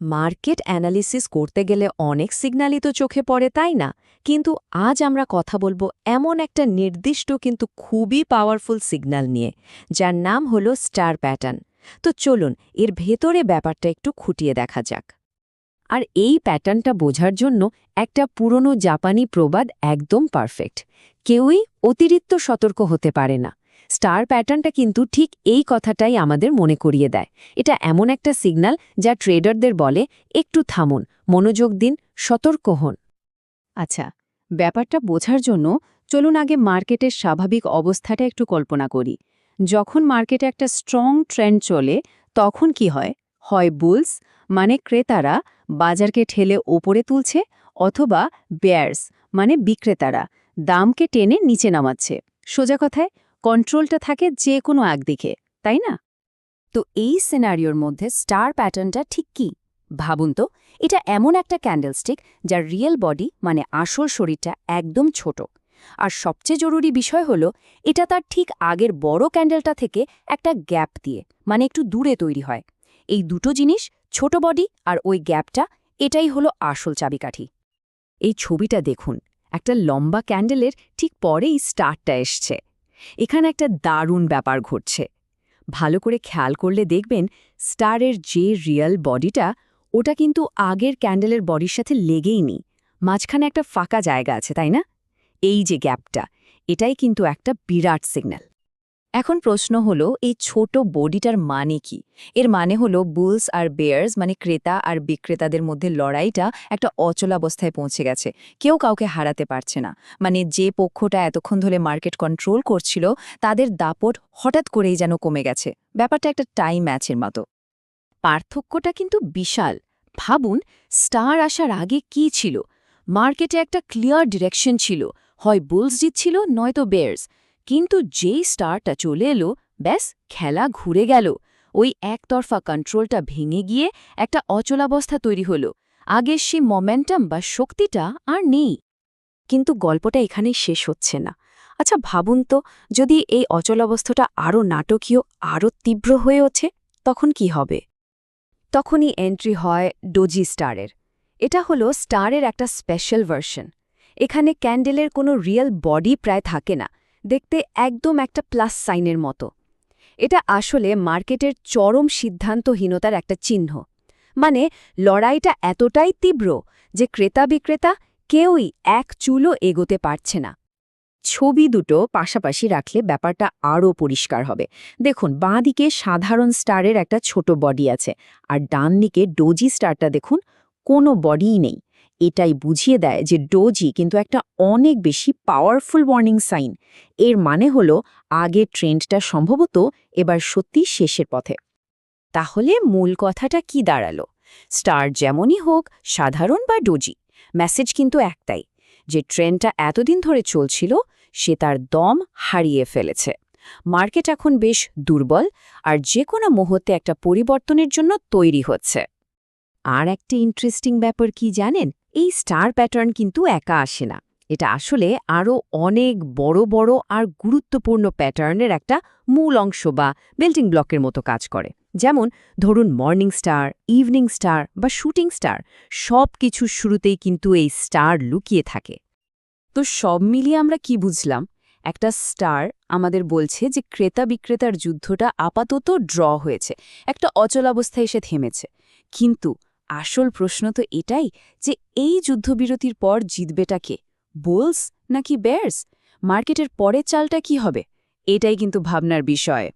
Market analysis করতে গেলে অনেক সিগন্যালই তো চোখে পড়ে, তাই না? কিন্তু আজ আমরা কথা বলব এমন একটা নির্দিষ্ট কিন্তু খুবই পাওয়ারফুল সিগন্যাল নিয়ে, যার নাম হলো স্টার প্যাটার্ন তো চলুন, এর ভেতরে ব্যাপারটা একটু খুঁটিয়ে দেখা যাক। আর এই প্যাটার্নটা বোঝার জন্য একটা পুরনো জাপানি প্রবাদ একদম পারফেক্ট কেউই অতিরিক্ত সতর্ক হতে পারে না। স্টার প্যাটার্নটা কিন্তু ঠিক এই কথাটাই আমাদের মনে করিয়ে দেয়। এটা এমন একটা সিগন্যাল যা ট্রেডারদের বলে, একটু থামুন, মনোযোগ দিন, সতর্ক হন। আচ্ছা ব্যাপারটা বোঝার জন্য চলুন আগে মার্কেটের স্বাভাবিক অবস্থাটা একটু কল্পনা করি। যখন মার্কেটে একটা স্ট্রং ট্রেন্ড চলে, তখন কি হয়? হয় বুলস মানে ক্রেতারা বাজারকে ঠেলে ওপরে তুলছে, অথবা বেয়ার্স মানে বিক্রেতারা, দামকে টেনে নিচে নামাচ্ছে। সোজা কথায় কন্ট্রোলটা থাকে যে কোনো একদিকে, তাই না? তো এই সিনারিওর মধ্যে স্টার প্যাটার্নটা ঠিক কি? ভাবুন তো, এটা এমন একটা ক্যান্ডেলস্টিক যার রিয়েল বডি মানে আসল শরীরটা একদম ছোট। আর সবচেয়ে জরুরি বিষয় হলো, এটা তার ঠিক আগের বড় ক্যান্ডেলটা থেকে একটা গ্যাপ দিয়ে মানে একটু দূরে তৈরি হয়। এই দুটো জিনিস, ছোট বডি আর ওই গ্যাপটা এটাই হলো আসল চাবিকাঠি। এই ছবিটা দেখুন, একটা লম্বা ক্যান্ডেলের ঠিক পরেই স্টারটা এসছে। এখানে একটা দারুণ ব্যাপার ঘটছে। ভালো করে খেয়াল করলে দেখবেন স্টারের যে রিয়েল বডিটা, ওটা কিন্তু আগের ক্যান্ডেলের বডির সাথে লেগেই নি মাঝখানে একটা ফাঁকা জায়গা আছে, তাই না? এই যে গ্যাপটা, এটাই কিন্তু একটা বিরাট সিগন্যাল। এখন প্রশ্ন হলো, এই ছোট বডিটার মানে কি? এর মানে হলো বুলস আর বেয়ার্স মানে ক্রেতা আর বিক্রেতাদের মধ্যে লড়াইটা একটা অচলাবস্থায় পৌঁছে গেছে। কেউ কাউকে হারাতে পারছে না। মানে যে পক্ষটা এতক্ষণ ধরে মার্কেট কন্ট্রোল করছিল, তাদের দাপট হঠাৎ করেই যেন কমে গেছে। ব্যাপারটা একটা টাইম ম্যাচের মতো। পার্থক্যটা কিন্তু বিশাল। ভাবুন, স্টার আসার আগে কি ছিল? মার্কেটে একটা ক্লিয়ার ডিরেকশন ছিল। হয় বুলস জিতছিল, নয়তো বেয়ার্স। কিন্তু যেই স্টারটা চলে এলো, ব্যাস, খেলা ঘুরে গেল। ওই একতরফা কন্ট্রোলটা ভেঙে গিয়ে একটা অচলাবস্থা তৈরি হলো। আগের সে মোমেন্টাম বা শক্তিটা আর নেই। কিন্তু গল্পটা এখানেই শেষ হচ্ছে না। আচ্ছা ভাবুন তো, যদি এই অচলাবস্থাটা আরও নাটকীয়, আরও তীব্র হয়ে ওঠে, তখন কি হবে? তখনই এন্ট্রি হয় ডোজি স্টারের। এটা হলো স্টারের একটা স্পেশাল ভার্সন। এখানে ক্যান্ডেলের কোনো রিয়েল বডি প্রায় থাকে না। দেখতে একদম একটা প্লাস সাইনের মতো। এটা আসলে মার্কেটের চরম সিদ্ধান্তহীনতার একটা চিহ্ন। মানে লড়াইটা এতটাই তীব্র যে ক্রেতা বিক্রেতা কেউই এক চুলও এগোতে পারছে না। ছবি দুটো পাশাপাশি রাখলে ব্যাপারটা আরও পরিষ্কার হবে। দেখুন বাঁ দিকে সাধারণ স্টারের একটা ছোট বডি আছে, আর ডান দিকে ডোজি স্টারটা দেখুন, কোনো বডিই নেই। এটাই বুঝিয়ে দেয় যে ডোজি কিন্তু একটা অনেক বেশি পাওয়ারফুল ওয়ার্নিং সাইন এর মানে হল আগের ট্রেন্ডটা সম্ভবত এবার সত্যি শেষের পথে। তাহলে মূল কথাটা কি দাঁড়াল? স্টার যেমনই হোক, সাধারণ বা ডোজি মেসেজ কিন্তু একটাই। যে ট্রেন্ডটা এতদিন ধরে চলছিল, সে তার দম হারিয়ে ফেলেছে। মার্কেট এখন বেশ দুর্বল, আর যে কোনো মুহূর্তে একটা পরিবর্তনের জন্য তৈরি হচ্ছে। আর একটা ইন্টারেস্টিং ব্যাপার কি জানেন? এই স্টার প্যাটার্ন কিন্তু একা আসে না। এটা আসলে আরও অনেক বড় বড় আর গুরুত্বপূর্ণ প্যাটার্নের একটা মূল অংশ বা বিল্ডিং ব্লকের মতো কাজ করে। যেমন ধরুন মর্নিং স্টার ইভিনিং স্টার বা শুটিং স্টার সব কিছুর শুরুতেই কিন্তু এই স্টার লুকিয়ে থাকে। তো সব মিলিয়ে আমরা কি বুঝলাম? একটা স্টার আমাদের বলছে যে ক্রেতা বিক্রেতার যুদ্ধটা আপাতত ড্র হয়েছে। একটা অচলাবস্থায় এসে থেমেছে। কিন্তু আসল প্রশ্ন তো এটাই যে এই যুদ্ধবিরতির পর জিতবেটা কে? বোলস নাকি বেয়ার্স? মার্কেটের পরের চালটা কি হবে? এটাই কিন্তু ভাবনার বিষয়।